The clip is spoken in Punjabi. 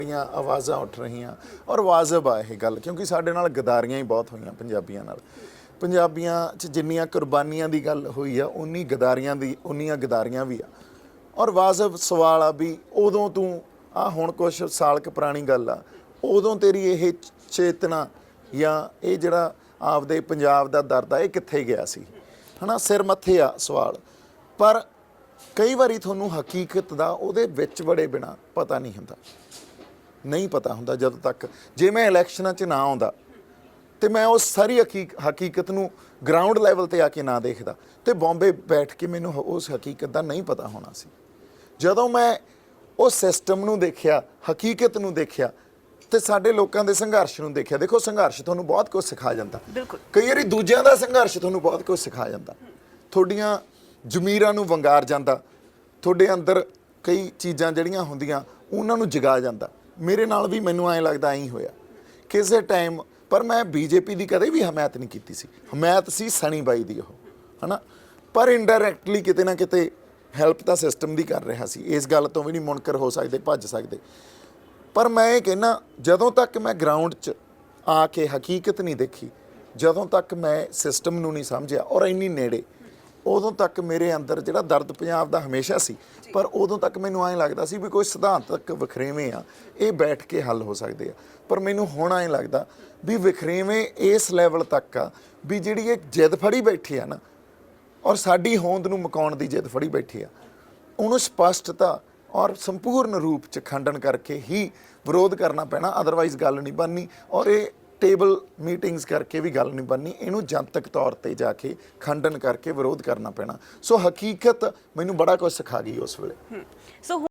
ਦੀਆਂ ਆਵਾਜ਼ਾਂ ਉੱਠ ਰਹੀਆਂ ਔਰ ਵਾਜਬ ਆ ਇਹ ਗੱਲ, ਕਿਉਂਕਿ ਸਾਡੇ ਨਾਲ ਗਦਾਰੀਆਂ ਹੀ ਬਹੁਤ ਹੋਈਆਂ ਪੰਜਾਬੀਆਂ ਨਾਲ। ਪੰਜਾਬੀਆਂ 'ਚ ਜਿੰਨੀਆਂ ਕੁਰਬਾਨੀਆਂ ਦੀ ਗੱਲ ਹੋਈ ਆ ਉਨੀ ਗਦਾਰੀਆਂ ਦੀ ਉਨੀਆਂ ਗਦਾਰੀਆਂ ਵੀ ਆ। ਔਰ ਵਾਜਬ ਸਵਾਲ ਆ ਵੀ ਉਦੋਂ ਤੂੰ, ਆ ਹੁਣ ਕੁਛ ਸਾਲ ਕੁ ਪੁਰਾਣੀ ਗੱਲ ਆ, ਉਦੋਂ ਤੇਰੀ ਇਹ ਚੇਤਨਾ ਜਾਂ ਇਹ ਜਿਹੜਾ ਆਪਦੇ ਪੰਜਾਬ ਦਾ ਦਰਦ ਆ, ਇਹ ਕਿੱਥੇ ਗਿਆ ਸੀ? ਹਨਾ, ਸਿਰ ਮੱਥੇ ਆ ਸਵਾਲ। ਪਰ ਕਈ ਵਾਰੀ ਤੁਹਾਨੂੰ ਹਕੀਕਤ ਦਾ ਉਹਦੇ ਵਿੱਚ ਵੜੇ ਬਿਨਾ ਪਤਾ ਨਹੀਂ ਹੁੰਦਾ। ਨਹੀਂ ਪਤਾ ਹੁੰਦਾ ਜਦੋਂ ਤੱਕ ਜੇ ਮੈਂ ਇਲੈਕਸ਼ਨਾਂ 'ਚ ਨਾ ਆਉਂਦਾ ਤੇ ਮੈਂ ਉਸ ਸਾਰੀ ਹਕੀਕ ਹਕੀਕਤ ਨੂੰ ਗਰਾਊਂਡ ਲੈਵਲ ਤੇ ਆ ਕੇ ਨਾ ਦੇਖਦਾ ਤੇ ਬੰਬੇ ਬੈਠ ਕੇ ਮੈਨੂੰ ਉਸ ਹਕੀਕਤ ਦਾ ਨਹੀਂ ਪਤਾ ਹੋਣਾ ਸੀ। ਜਦੋਂ ਮੈਂ ਉਸ ਸਿਸਟਮ ਨੂੰ ਦੇਖਿਆ ਹਕੀਕਤ ਨੂੰ ਦੇਖਿਆ ਤੇ ਸਾਡੇ ਲੋਕਾਂ ਦੇ ਸੰਘਰਸ਼ ਨੂੰ ਦੇਖਿਆ ਦੇਖੋ ਸੰਘਰਸ਼ ਤੁਹਾਨੂੰ ਬਹੁਤ ਕੁਝ ਸਿਖਾ ਜਾਂਦਾ। ਕਈ ਵਾਰੀ ਦੂਜਿਆਂ ਦਾ ਸੰਘਰਸ਼ ਤੁਹਾਨੂੰ ਬਹੁਤ ਕੁਝ ਸਿਖਾ ਜਾਂਦਾ। ਤੁਹਾਡੀਆਂ ਜ਼ਮੀਰਾਂ ਨੂੰ ਵੰਗਾਰ ਜਾਂਦਾ ਤੁਹਾਡੇ ਅੰਦਰ ਕਈ ਚੀਜ਼ਾਂ ਜਿਹੜੀਆਂ ਹੁੰਦੀਆਂ ਉਹਨਾਂ ਨੂੰ ਜਗਾ ਜਾਂਦਾ। ਮੇਰੇ ਨਾਲ ਵੀ ਮੈਨੂੰ ਐਂ ਲੱਗਦਾ ਐਂ ਹੋਇਆ। ਕਿਸੇ ਟਾਈਮ ਪਰ ਮੈਂ ਬੀਜੇਪੀ ਦੀ ਕਦੇ ਵੀ ਹਮਾਇਤ ਨਹੀਂ ਕੀਤੀ ਸੀ। ਹਮਾਇਤ ਸੀ ਸਣੀ ਬਾਈ ਦੀ ਉਹ, ਹਨਾ? ਪਰ ਇਨਡਾਇਰੈਕਟਲੀ ਕਿਤੇ ਨਾ ਕਿਤੇ ਹੈਲਪ ਤਾਂ ਸਿਸਟਮ ਦੀ ਕਰ ਰਿਹਾ ਸੀ। ਇਸ ਗੱਲ ਤੋਂ ਵੀ ਨਹੀਂ ਮੁਨਕਰ ਹੋ ਸਕਦੇ, ਭੱਜ ਸਕਦੇ। ਪਰ ਮੈਂ ਇਹ ਕਹਿਣਾ ਜਦੋਂ ਤੱਕ ਮੈਂ ਗਰਾਊਂਡ 'ਚ ਆ ਕੇ ਹਕੀਕਤ ਨਹੀਂ ਦੇਖੀ, ਜਦੋਂ ਤੱਕ ਮੈਂ ਸਿਸਟਮ ਨੂੰ ਨਹੀਂ ਸਮਝਿਆ ਔਰ ਇੰਨੀ ਨੇੜੇ ਉਦੋਂ ਤੱਕ ਮੇਰੇ ਅੰਦਰ ਜਿਹੜਾ ਦਰਦ ਪੰਜਾਬ ਦਾ ਹਮੇਸ਼ਾ ਸੀ ਪਰ ਉਦੋਂ ਤੱਕ ਮੈਨੂੰ ਐਂ ਲੱਗਦਾ ਸੀ ਵੀ ਕੋਈ ਸਿਧਾਂਤਕ ਵਖਰੇਵੇਂ ਆ ਇਹ ਬੈਠ ਕੇ ਹੱਲ ਹੋ ਸਕਦੇ ਆ। ਪਰ ਮੈਨੂੰ ਹੁਣ ਐਂ ਲੱਗਦਾ ਵੀ ਵਖਰੇਵੇਂ ਇਸ ਲੈਵਲ ਤੱਕ ਆ ਵੀ ਜਿਹੜੀ ਇਹ ਜਿੱਦ ਫੜੀ ਬੈਠੀ ਆ ਨਾ ਔਰ ਸਾਡੀ ਹੋਂਦ ਨੂੰ ਮਕਾਉਣ ਦੀ ਜਿੱਦ ਫੜੀ ਬੈਠੀ ਆ ਉਹਨੂੰ ਸਪਸ਼ਟਤਾ ਔਰ ਸੰਪੂਰਨ ਰੂਪ ਚ ਖੰਡਨ ਕਰਕੇ ਹੀ ਵਿਰੋਧ ਕਰਨਾ ਪੈਣਾ ਅਦਰਵਾਈਜ਼ ਗੱਲ ਨਹੀਂ ਬਣਨੀ ਔਰ ਇਹ ਟੇਬਲ ਮੀਟਿੰਗਸ ਕਰਕੇ ਵੀ ਗੱਲ ਨਹੀਂ ਬਣਨੀ ਇਹਨੂੰ ਜਨਤਕ ਤੌਰ ਤੇ ਜਾ ਕੇ ਖੰਡਨ ਕਰਕੇ ਵਿਰੋਧ ਕਰਨਾ ਪੈਣਾ। ਸੋ ਹਕੀਕਤ ਮੈਨੂੰ ਬੜਾ ਕੁਝ ਸਿਖਾ ਗਈ ਉਸ ਵੇਲੇ। ਸੋ